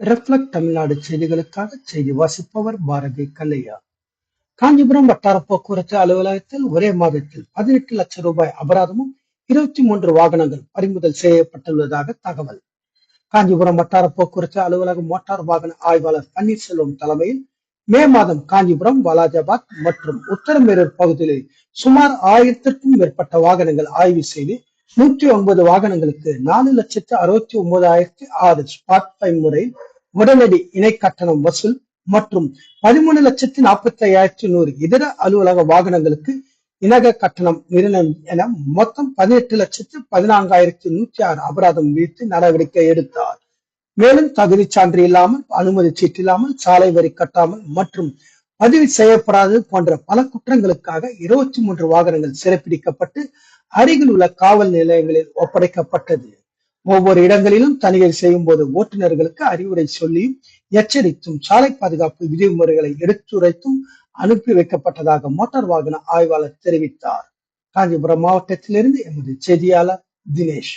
Reflect Tamil Nadu செய்திகளுக்காக செய்தி வாசிப்பவர் பாரதி கல்லையா. காஞ்சிபுரம் வட்டார போக்குவரத்து அலுவலகத்தில் ஒரே மாதத்தில் பதினெட்டு லட்சம் ரூபாய் அபராதமும் இருபத்தி மூன்று வாகனங்கள் பறிமுதல் செய்யப்பட்டுள்ளதாக தகவல். காஞ்சிபுரம் வட்டார போக்குவரத்து அலுவலக மோட்டார் வாகன ஆய்வாளர் பன்னீர்செல்வம் தலைமையில் மே மாதம் காஞ்சிபுரம் வாலாஜாபாத் மற்றும் உத்தரமேரூர் பகுதியில் சுமார் ஆயிரத்திற்கும் மேற்பட்ட வாகனங்கள் ஆய்வு செய்து நூற்றி ஒன்பது வாகனங்களுக்கு நாலு லட்சத்து அறுபத்தி ஒன்பதாயிரத்தி ஆறு ஸ்பாட் ஃபைன் முறை உடனடி இணை கட்டணம் வசூல் மற்றும் பதிமூணு லட்சத்து நாற்பத்தி ஐயாயிரத்தி நூறு இதர அலுவலக வாகனங்களுக்கு இணக கட்டணம் நிர்ணயம் என மொத்தம் பதினெட்டு லட்சத்து பதினான்காயிரத்தி நூத்தி ஆறு அபராதம் விதித்து நடவடிக்கை எடுத்தார். மேலும் தகுதி சான்று இல்லாமல் அனுமதி சீட்டு இல்லாமல் சாலை வரி கட்டாமல் மற்றும் பதிவு செய்யப்படாதது போன்ற பல குற்றங்களுக்காக இருபத்தி மூன்று வாகனங்கள் சிறப்பிடிக்கப்பட்டு அருகில் உள்ள காவல் நிலையங்களில் ஒப்படைக்கப்பட்டது. ஒவ்வொரு இடங்களிலும் தணிகை செய்யும் போது ஓட்டுநர்களுக்கு அறிவுரை சொல்லியும் எச்சரித்தும் சாலை பாதுகாப்பு விதிமுறைகளை எடுத்துரைத்தும் அனுப்பி வைக்கப்பட்டதாக மோட்டார் வாகன ஆய்வாளர் தெரிவித்தார். காஞ்சிபுரம் மாவட்டத்திலிருந்து எமது செய்தியாளர் தினேஷ்.